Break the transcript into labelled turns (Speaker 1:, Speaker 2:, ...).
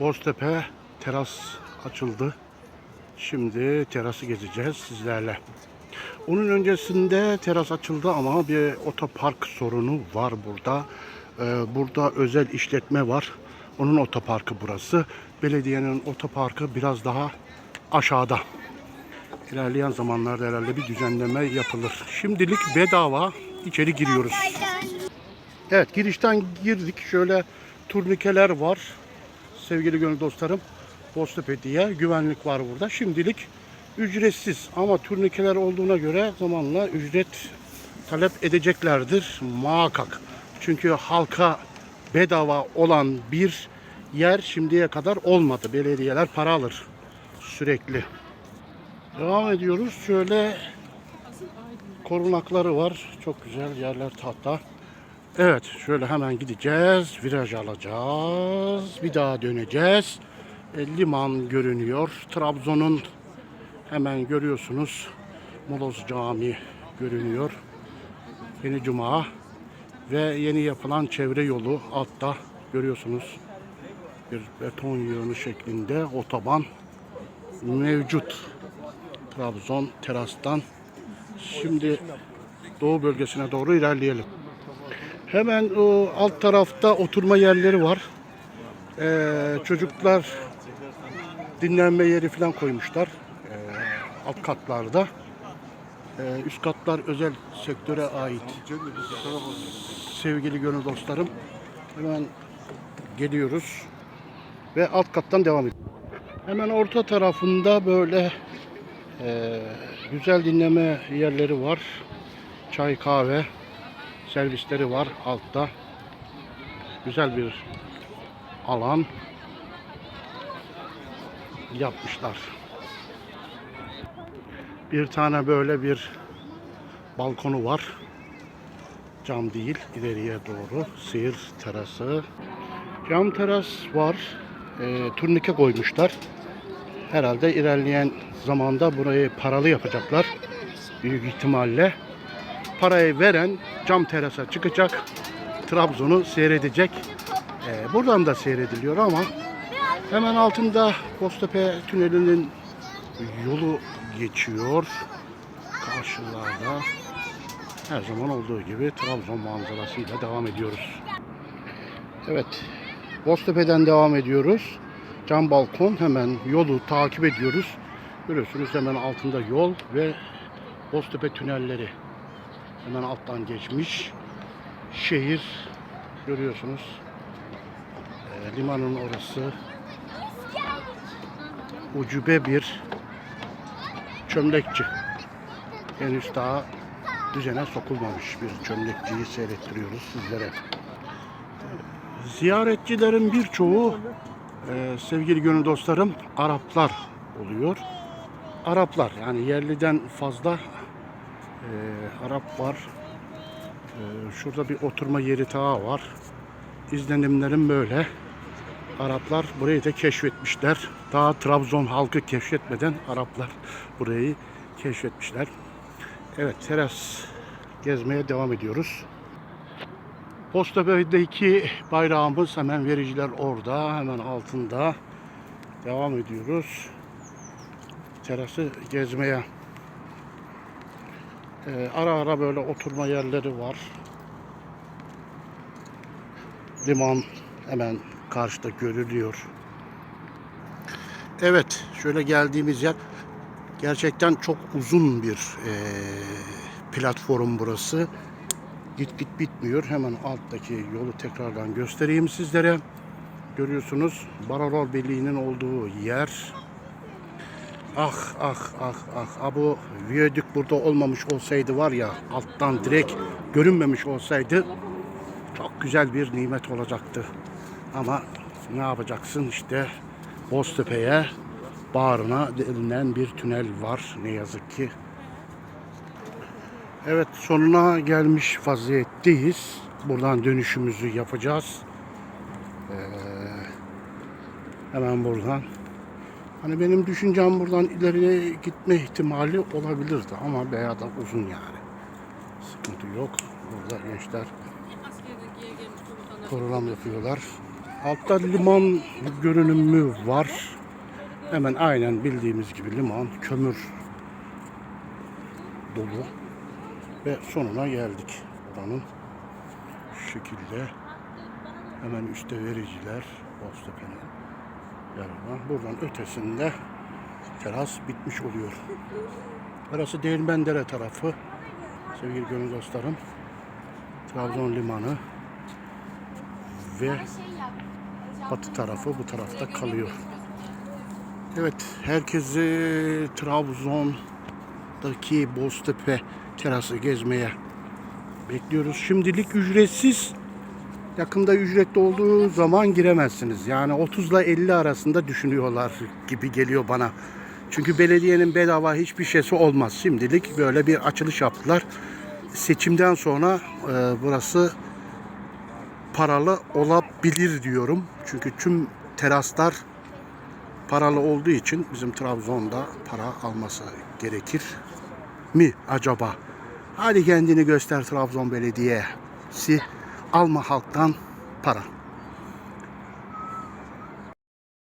Speaker 1: Boztepe teras açıldı. Şimdi terası gezeceğiz sizlerle. Onun öncesinde teras açıldı ama bir otopark sorunu var burada. Ee, burada özel işletme var. Onun otoparkı burası. Belediyenin otoparkı biraz daha aşağıda. İlerleyen zamanlarda herhalde bir düzenleme yapılır. Şimdilik bedava içeri giriyoruz. Evet girişten girdik. Şöyle turnikeler var. Sevgili gönül dostlarım. Boztepe diye güvenlik var burada. Şimdilik ücretsiz ama turnikeler olduğuna göre zamanla ücret talep edeceklerdir muhakkak. Çünkü halka bedava olan bir yer şimdiye kadar olmadı. Belediyeler para alır sürekli. Devam ediyoruz. Şöyle korunakları var. Çok güzel yerler tahta. Evet şöyle hemen gideceğiz. Viraj alacağız. Bir daha döneceğiz. E, liman görünüyor. Trabzon'un hemen görüyorsunuz. Moloz Camii görünüyor. Yeni Cuma ve yeni yapılan çevre yolu altta görüyorsunuz. Bir beton yığını şeklinde otoban mevcut. Trabzon terastan. Şimdi doğu bölgesine doğru ilerleyelim. Hemen o alt tarafta oturma yerleri var. Ee, çocuklar dinlenme yeri falan koymuşlar. Ee, alt katlarda. Ee, üst katlar özel sektöre ait. Sevgili gönül dostlarım. Hemen geliyoruz. Ve alt kattan devam ediyoruz. Hemen orta tarafında böyle e, güzel dinleme yerleri var. Çay kahve servisleri var altta. Güzel bir alan yapmışlar. Bir tane böyle bir balkonu var. Cam değil, ileriye doğru seyir terası. Cam teras var. E, turnike koymuşlar. Herhalde ilerleyen zamanda burayı paralı yapacaklar. Büyük ihtimalle parayı veren cam terasa çıkacak. Trabzon'u seyredecek. Ee, buradan da seyrediliyor ama hemen altında Boztepe Tüneli'nin yolu geçiyor. Karşılarda her zaman olduğu gibi Trabzon manzarasıyla devam ediyoruz. Evet. Boztepe'den devam ediyoruz. Cam balkon hemen yolu takip ediyoruz. Görüyorsunuz hemen altında yol ve Boztepe tünelleri hemen alttan geçmiş. Şehir görüyorsunuz. Ee, limanın orası ucube bir çömlekçi. Henüz daha düzene sokulmamış bir çömlekçiyi seyrettiriyoruz sizlere. Ziyaretçilerin birçoğu e, sevgili gönül dostlarım Araplar oluyor. Araplar yani yerliden fazla e, Arap var. E, şurada bir oturma yeri daha var. İzlenimlerim böyle. Araplar burayı da keşfetmişler. Daha Trabzon halkı keşfetmeden Araplar burayı keşfetmişler. Evet teras gezmeye devam ediyoruz. Boztepe'deki bayrağımız hemen vericiler orada, hemen altında. Devam ediyoruz. Terası gezmeye. Ee, ara ara böyle oturma yerleri var. Liman hemen karşıda görülüyor. Evet, şöyle geldiğimiz yer gerçekten çok uzun bir eee, platform burası. Git git bitmiyor. Hemen alttaki yolu tekrardan göstereyim sizlere. Görüyorsunuz Bararol Birliği'nin olduğu yer. Ah ah ah ah. ah bu viyadük burada olmamış olsaydı var ya alttan direkt görünmemiş olsaydı çok güzel bir nimet olacaktı. Ama ne yapacaksın işte Boztepe'ye bağrına denilen bir tünel var ne yazık ki. Evet sonuna gelmiş vaziyetteyiz. Buradan dönüşümüzü yapacağız. Ee, hemen buradan. Hani benim düşüncem buradan ileriye gitme ihtimali olabilirdi ama bayağı da uzun yani. Sıkıntı yok. Burada gençler program yapıyorlar. Altta liman görünümü var. Hemen aynen bildiğimiz gibi liman, kömür dolu. Ve sonuna geldik buranın. Şu şekilde. Hemen üstte vericiler. Boztepe'nin yanına. Buradan ötesinde teras bitmiş oluyor. Burası Değirmendere tarafı. Sevgili gönül dostlarım. Trabzon limanı ve batı tarafı bu tarafta kalıyor. Evet, herkesi Trabzon'daki Boztepe terası gezmeye bekliyoruz. Şimdilik ücretsiz. Yakında ücretli olduğu zaman giremezsiniz. Yani 30 ile 50 arasında düşünüyorlar gibi geliyor bana. Çünkü belediyenin bedava hiçbir şeysi olmaz. Şimdilik böyle bir açılış yaptılar. Seçimden sonra e, burası paralı olabilir diyorum. Çünkü tüm teraslar paralı olduğu için bizim Trabzon'da para alması gerekir mi acaba? Hadi kendini göster Trabzon Belediyesi. Alma halktan para.